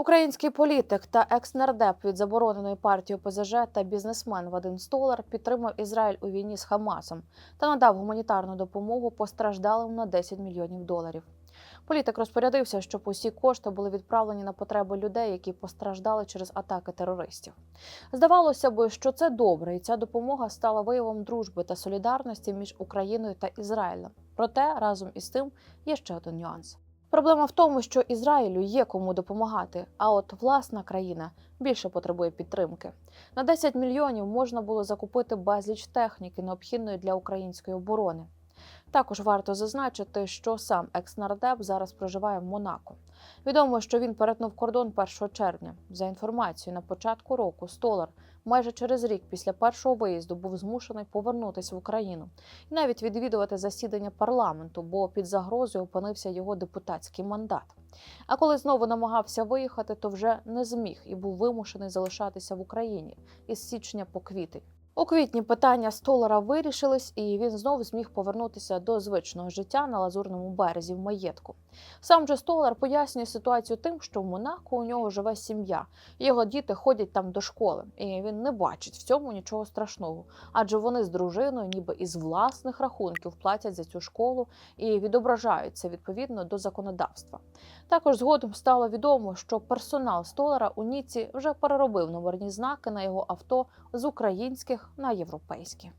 Український політик та екс-нардеп від забороненої партії ОПЗЖ та бізнесмен Вадим Столар підтримав Ізраїль у війні з Хамасом та надав гуманітарну допомогу постраждалим на 10 мільйонів доларів. Політик розпорядився, щоб усі кошти були відправлені на потреби людей, які постраждали через атаки терористів. Здавалося б, що це добре, і ця допомога стала виявом дружби та солідарності між Україною та Ізраїлем. Проте разом із тим є ще один нюанс. Проблема в тому, що Ізраїлю є кому допомагати, а от власна країна більше потребує підтримки. На 10 мільйонів можна було закупити безліч техніки, необхідної для української оборони. Також варто зазначити, що сам екс-нардеп зараз проживає в Монако. Відомо, що він перетнув кордон 1 червня. За інформацією, на початку року Столар майже через рік після першого виїзду був змушений повернутися в Україну і навіть відвідувати засідання парламенту, бо під загрозою опинився його депутатський мандат. А коли знову намагався виїхати, то вже не зміг і був вимушений залишатися в Україні із січня по квітень. У квітні питання Столара вирішились, і він знов зміг повернутися до звичного життя на лазурному березі в маєтку. Сам же Столар пояснює ситуацію тим, що в Монако у нього живе сім'я, його діти ходять там до школи, і він не бачить в цьому нічого страшного, адже вони з дружиною, ніби із власних рахунків, платять за цю школу і відображаються відповідно до законодавства. Також згодом стало відомо, що персонал Столара у Ніці вже переробив номерні знаки на його авто з українських на європейські.